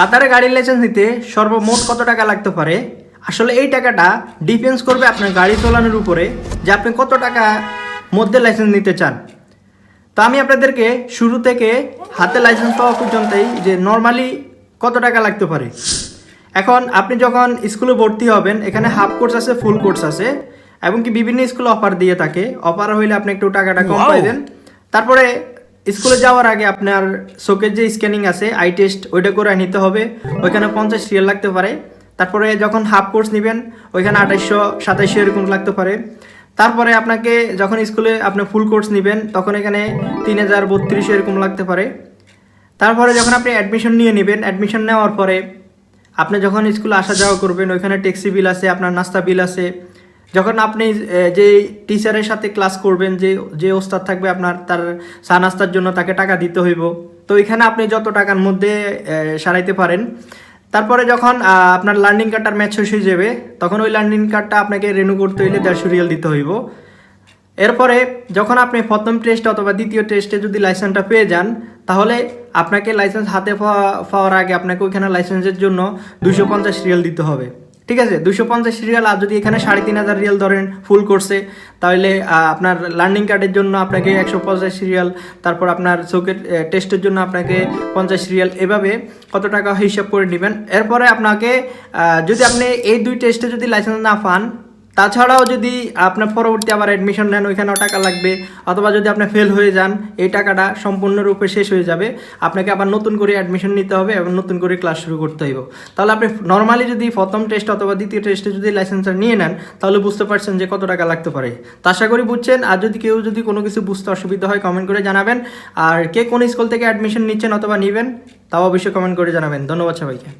কাতারে গাড়ির লাইসেন্স নিতে সর্বমোট কত টাকা লাগতে পারে? আসলে এই টাকাটা ডিপেন্স করবে আপনার গাড়ি চালানোর উপরে যে আপনি কত টাকা মধ্যে লাইসেন্স নিতে চান। তো আমি আপনাদেরকে শুরু থেকে হাতে লাইসেন্স পাওয়া পর্যন্তই যে নর্মালি কত টাকা লাগতে পারে। এখন আপনি যখন স্কুলে ভর্তি হবেন এখানে হাফ কোর্স আছে ফুল কোর্স আছে এবং কি বিভিন্ন স্কুলে অফার দিয়ে থাকে। অফার হইলে আপনি একটু টাকাটা কম! পাইবেন তারপরে স্কুলে যাওয়ার আগে আপনার চোখের যে স্ক্যানিং আছে আই টেস্ট ওইটা করে নিতে হবে। ওইখানে পঞ্চাশ রিয়াল লাগতে পারে। তারপরে যখন হাফ কোর্স নেবেন, ওইখানে আঠাইশশো, সাতাইশশো এরকম লাগতে পারে। তারপরে আপনাকে যখন স্কুলে আপনি ফুল কোর্স নেবেন, তখন এখানে তিন হাজার বত্রিশশো এরকম লাগতে পারে। তারপরে যখন আপনি অ্যাডমিশন নিয়ে নেবেন অ্যাডমিশন নেওয়ার পরে আপনি যখন স্কুলে আসা যাওয়া করবেন, ওইখানে ট্যাক্সি বিল আছে, আপনার নাস্তা বিল আছে যখন আপনি যে টিচারের সাথে ক্লাস করবেন, যে যে ওস্তাদ থাকবে আপনার, তার চা নাস্তার জন্য তাকে টাকা দিতে হইব। তো এখানে আপনি যত টাকার মধ্যে সারাইতে পারেন, তারপরে যখন আপনার লার্নিং কার্ডটার ম্যাচ শেষ হয়ে যাবে, তখন ওই লার্নিং কার্ডটা আপনাকে রেনু করতে হইলে দেড়শো রিয়াল দিতে হইব। এরপরে যখন আপনি প্রথম টেস্ট অথবা দ্বিতীয় টেস্টে যদি লাইসেন্সটা পেয়ে যান, তাহলে আপনাকে লাইসেন্স হাতে পাওয়া- পাওয়ার আগে আপনাকে ওইখানে লাইসেন্সের জন্য দুশো পঞ্চাশ রিয়াল দিতে হবে। ঠিক আছে দুশো পঞ্চাশ রিয়াল, আর যদি এখানে সাড়ে তিন হাজার রিয়াল ধরেন ফুল কোর্সে তাহলে আপনার লার্নিং কার্ডের জন্য আপনাকে একশো পঞ্চাশ রিয়াল, তারপর আপনার চোখের টেস্টের জন্য আপনাকে পঞ্চাশ রিয়াল, এভাবে কত টাকা হিসাব করে নেবেন। এরপরে আপনাকে যদি আপনি এই দুই টেস্টে যদি লাইসেন্স না পান তাছাড়াও যদি আপনার পরবর্তী আবার অ্যাডমিশন নেন, ওইখানেও টাকা লাগবে। অথবা যদি আপনি ফেল হয়ে যান, এই টাকাটা সম্পূর্ণরূপে শেষ হয়ে যাবে। আপনাকে আবার নতুন করে অ্যাডমিশন নিতে হবে এবং নতুন করে ক্লাস শুরু করতে হইব। তাহলে আপনি নর্মালি যদি প্রথম টেস্ট অথবা দ্বিতীয় টেস্টে যদি লাইসেন্সটা নিয়ে নেন, তাহলে বুঝতে পারছেন যে কত টাকা লাগতে পারে। তো আশা করি বুঝছেন। আর যদি কেউ যদি কোনো কিছু বুঝতে অসুবিধা হয় কমেন্ট করে জানাবেন। আর কে কোন স্কুল থেকে অ্যাডমিশন নিচ্ছেন অথবা নেবেন, তাও অবশ্যই কমেন্ট করে জানাবেন। ধন্যবাদ সবাইকে।